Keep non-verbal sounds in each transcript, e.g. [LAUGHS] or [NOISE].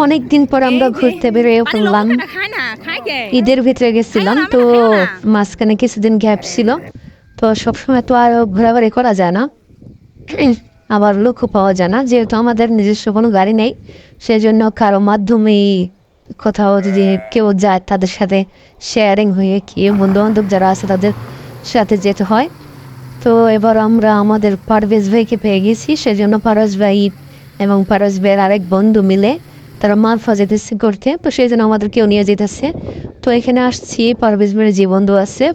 অনেক দিন পর আমরা ঘুরতে বেরিয়ে পড়লাম। লবণটা খায় না খায় কে? ঈদের ভিতরে গেছিলাম তো আমরা খাইও না। মাঝখানে কিছুদিন গ্যাপ ছিল। তো সবসময় তো আর ঘোরাঘুরি করা যায় না। [CLEARS THROAT] আবার লোকও পাওয়া যায় না যেহেতু আমাদের নিজস্ব কোনো গাড়ি নেই সেজন্য কারও মাধ্যমেই কোথাও যদি কেউ যায় তাদের সাথে শেয়ারিং হয়ে কি বন্ধু বান্ধব যারা আছে তাদের সাথে যেতে হয়। তো এবার আমরা আমাদের পারভেজ ভাইকে পেয়ে গেছি সেজন্য পারস ভাই এবং পারস ভাইয়ের আরেক বন্ধু মিলে তারা মালফা যেতেছে করতে তো সেই জন্য আমাদের কেউ নিয়ে যেতেছে তো এখানে আসছি, পারভেজ ভাইয়ের যে বন্ধু আছে,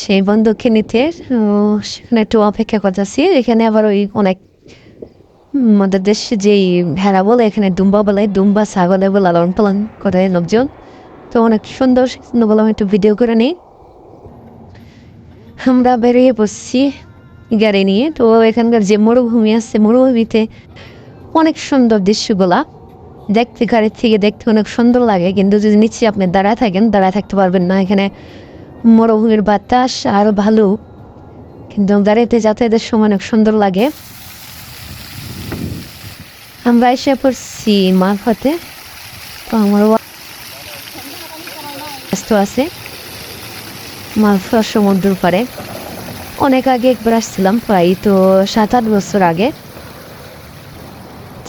সেই বন্ধুকে নিতে সেখানে একটু অপেক্ষা করতেছি। এখানে আবার ওই অনেক আমাদের দেশে যেই ভেড়া বলে, এখানে দুম্বা বলে, দুম্বা, ছাগলে বলে, লালন পালন করে লোকজন। তো অনেক সুন্দর বললাম একটু ভিডিও করে নিই। আমরা বেরিয়ে পড়ছি গাড়ি নিয়ে। তো এখানকার যে মরুভূমি আছে, মরুভূমিতে অনেক সুন্দর দৃশ্যগুলা। দেখতে গাড়ির থেকে দেখতে অনেক সুন্দর লাগে, কিন্তু যদি নিচে আপনি দাঁড়ায় থাকেন, দাঁড়ায় থাকতে পারবেন না। এখানে মরুভূমির বাতাস আর ভালো, কিন্তু গাড়িতে যাতায়াতের সময় অনেক সুন্দর লাগে। আমরা এসে পড়ছি মারফতে, তো আমার ব্যস্ত আছে। মালফা সমুদ্র পারে অনেক আগে একবার আসছিলাম, প্রায় তো সাত আট বছর আগে।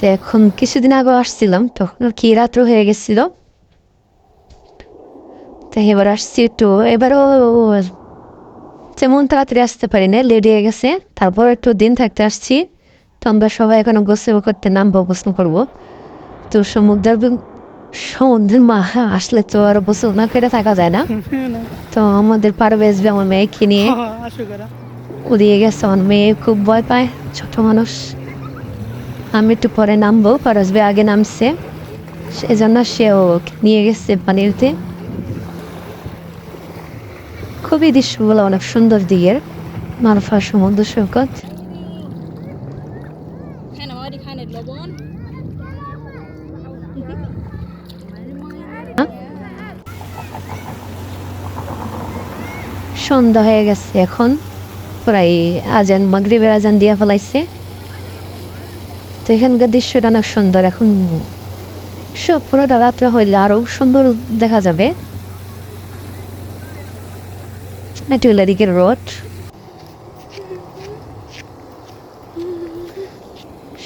তো এখন কিছুদিন আগে আসছিলাম তখন কি রাত্র হয়ে গেছিল? তো এবার আসছি একটু এবারও তেমন তাড়াতাড়ি আসতে পারি না লেট হয়ে গেছে। তারপর একটু দিন থাকতে আসছি। তো আমরা সবাই এখন গোসল করতে নামবো গোসল করব। তো সমুদ্রের সমুদ্রের মা আসলে তো আর গোসল না করে থাকা যায় না। তো আমাদের আসবে আমার মেয়েকে নিয়ে। [LAUGHS] উড়িয়ে গেছে আমার মেয়ে খুব ভয় পায় ছোট মানুষ। আমি একটু পরে নামবো পারসবে আগে নামছে। সেজন্য সেও নিয়ে গেছে পানিতে। খুবই দৃশ্যগুলো অনেক সুন্দর দিকের। মারফা সমুদ্র সৈকত। সন্ধ্যা হয়ে গেছে এখন। প্রায় আজান, মাগরিবের আজান দিয়া ফেলাইছে। তো এখানকার দৃশ্যটা অনেক সুন্দর। এখন সব পুরোটা রাত্রে হইলে আরও সুন্দর দেখা যাবে। এটি রোড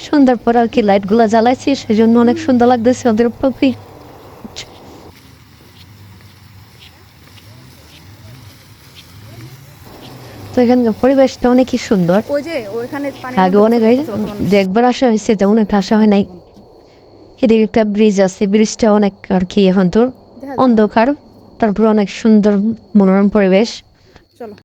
সন্ধ্যার পর আর কি লাইটগুলো জ্বালাইছি সেই জন্য অনেক সুন্দর লাগতেছে ওদের প্রকৃতি তো এখানকার পরিবেশটা অনেকই সুন্দর। আগে অনেক দেখবার আসা হয়েছে তেমন একটা আসা হয় নাই। এদিকে একটা ব্রিজ আছে ব্রিজটা অনেক আর কি এখন তো অন্ধকার তারপর অনেক সুন্দর মনোরম পরিবেশ।